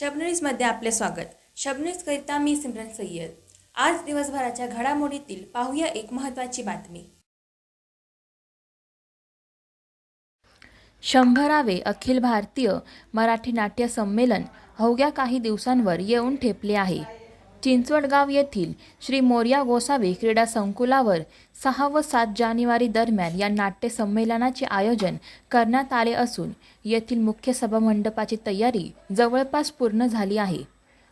शबनीजमध्ये आपले स्वागत. शबन्यूजकरिता मी सिमरन सय्यद. आज दिवसभराच्या घडामोडीतील पाहूया एक महत्त्वाची बातमी. शंभरावे अखिल भारतीय मराठी नाट्य संमेलन अवघ्या काही दिवसांवर येऊन ठेपले आहे. चिंचवडगाव येथील श्री मोर्या गोसावी क्रीडा संकुलावर सहा व सात जानेवारी दरम्यान या नाट्य संमेलनाचे आयोजन करण्यात आले असून येथील मुख्य सभामंडपाची तयारी जवळपास पूर्ण झाली आहे.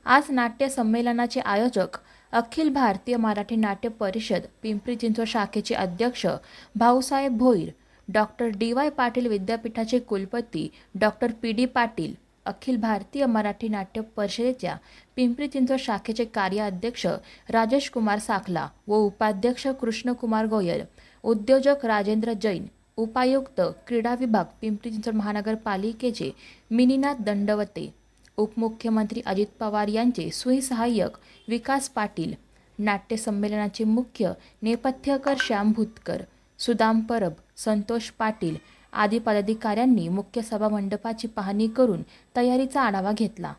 आज नाट्य संमेलनाचे आयोजक अखिल भारतीय मराठी नाट्य परिषद पिंपरी चिंचवड शाखेचे अध्यक्ष Bhausaheb Bhoir doctor D Y Patil विद्यापीठाचे कुलपती doctor P D Patil Akhil Bharatiya Marathi Natya परिषदेच्या पिंपरी चिंचवड शाखेचे कार्याध्यक्ष राजेश कुमार साखला व उपाध्यक्ष कृष्णकुमार गोयल उद्योजक राजेंद्र जैन उपायुक्त क्रीडा विभाग पिंपरी चिंचवड महानगरपालिकेचे मिनीनाथ दंडवते उपमुख्यमंत्री अजित पवार यांचे सुईसहाय्यक विकास पाटील नाट्य संमेलनाचे मुख्य नेपथ्यकर श्याम भुतकर सुदाम परब संतोष पाटील आदी पदाधिकाऱ्यांनी मुख्य सभा मंडपाची पाहणी करून तयारीचा आढावा घेतला.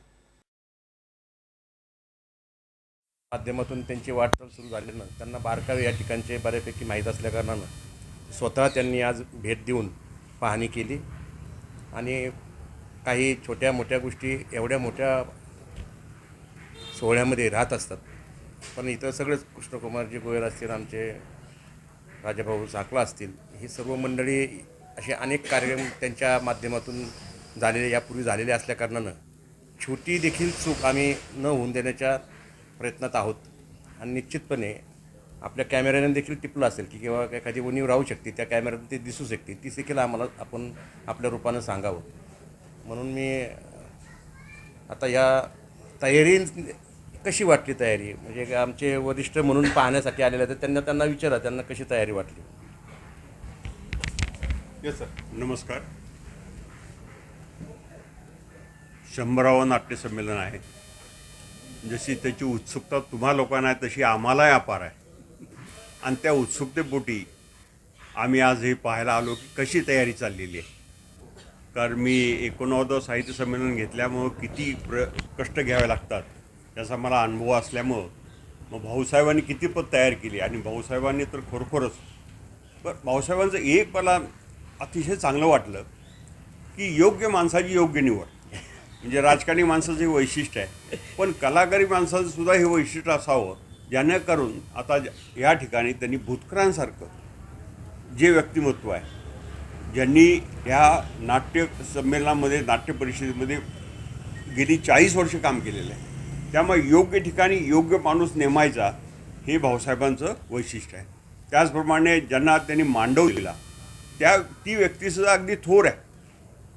माध्यमातून त्यांची वाटचाल सुरू झाल्यानं त्यांना बारकावे या ठिकाणचे बऱ्यापैकी माहीत असल्याकारणानं स्वतः त्यांनी आज भेट देऊन पाहणी केली. आणि काही छोट्या मोठ्या गोष्टी एवढ्या मोठ्या सोहळ्यामध्ये राहत असतात. पण इथं सगळेच कृष्णकुमारजी गोयल असतील आमचे राजाभाऊ साकला असतील ही सर्व मंडळी असे अनेक कार्यक्रम त्यांच्या माध्यमातून झालेले यापूर्वी झालेले असल्याकारणानं छोटी देखील चूक आम्ही न होऊन देण्याच्या प्रयत्नात आहोत. आणि निश्चितपणे आपल्या कॅमेऱ्याने देखील टिपलं असेल की किंवा एखादी उणीव राहू शकते त्या कॅमेऱ्यातून ते दिसू शकते. ती देखील आम्हाला आपण आपल्या रूपानं सांगावं. म्हणून मी आता या तयारी कशी वाटली तयारी? म्हणजे आमचे वरिष्ठ म्हणून पाहण्यासाठी आलेले तर त्यांना त्यांना विचारा त्यांना कशी तयारी वाटली? येस सर नमस्कार. शंभरावं नाट्यसंमेलन आहे. जशी त्याची उत्सुकता तुम्हा लोकांना आहे तशी आम्हालाही अपार आहे. आणि त्या उत्सुकतेपोटी आम्ही आज हे पाहायला आलो की कशी तयारी चाललेली आहे. कारण मी एकोणनव्वदं साहित्य संमेलन घेतल्यामुळं किती प्र कष्ट घ्यावे लागतात याचा मला अनुभव असल्यामुळं मग भाऊसाहेबांनी किती पद तयार केली? आणि भाऊसाहेबांनी तर खरोखरच पण भाऊसाहेबांचं एक मला अतिशय चांगलं वाटलं की योग्य माणसाची योग्य निवड. म्हणजे राजकारणी माणसाचं हे वैशिष्ट्य आहे. पण कलाकारी माणसाचं सुद्धा हे वैशिष्ट्य असावं जेणेकरून आता या ठिकाणी त्यांनी भूतकरांसारखं जे व्यक्तिमत्व आहे ज्यांनी ह्या नाट्य संमेलनामध्ये नाट्य परिषदेमध्ये गेली चाळीस वर्ष काम केलेलं आहे त्यामुळे योग्य ठिकाणी योग्य माणूस नेमायचा हे भाऊसाहेबांचं वैशिष्ट्य आहे. त्याचप्रमाणे ज्यांना त्यांनी मांडव दिला त्या ती व्यक्तीसुद्धा अगदी थोर आहे.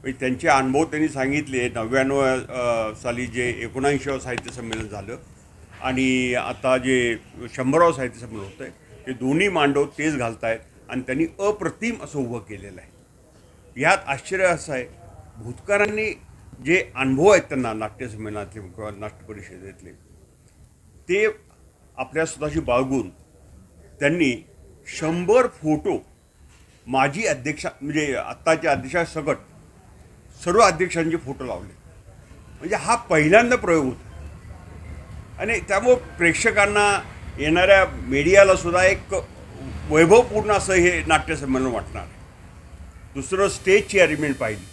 म्हणजे त्यांचे अनुभव त्यांनी सांगितले नव्याण्णव साली जे एकोणऐंशीवं साहित्य संमेलन झालं आणि आता जे शंभरावं साहित्य संमेलन होतं आहे ते दोन्ही मांडव तेच घालत आहेत आणि त्यांनी अप्रतिम असं उभं केलेलं आहे. यात आश्चर्य असं आहे भूतकारांनी जे अनुभव आहेत त्यांना नाट्यसंमेलनातले किंवा नाट्य परिषदेतले ते आपल्या स्वतःशी बाळगून त्यांनी शंभर फोटो माजी अध्यक्षा म्हणजे आत्ताच्या अध्यक्षासकट सर्व अध्यक्षांचे फोटो लावले. म्हणजे हा पहिल्यांदा प्रयोग होता. आणि त्यामुळं प्रेक्षकांना येणाऱ्या मीडियाला सुद्धा एक वैभवपूर्ण असं हे नाट्यसंमेलन वाटणार आहे. दुसरं स्टेजची अरेंजमेंट पाहिली.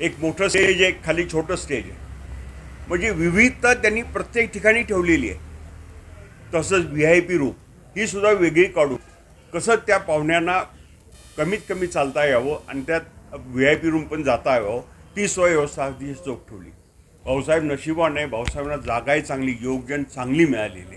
एक मोठं स्टेज एक खाली छोटं स्टेज आहे. म्हणजे विविधता त्यांनी प्रत्येक ठिकाणी ठेवलेली आहे. तसंच व्ही आय पी रूप ही सुद्धा वेगळी काढू कसं त्या पाहुण्यांना कमीत कमी चालता यावं आणि त्यात व्ही आय पी रूम पण जाता यावं. ती सोय व्यवस्था अगदी चोख ठेवली. भाऊसाहेब नशिबाने भाऊसाहेबांना जागाही चांगली योग्य आणि चांगली मिळालेली.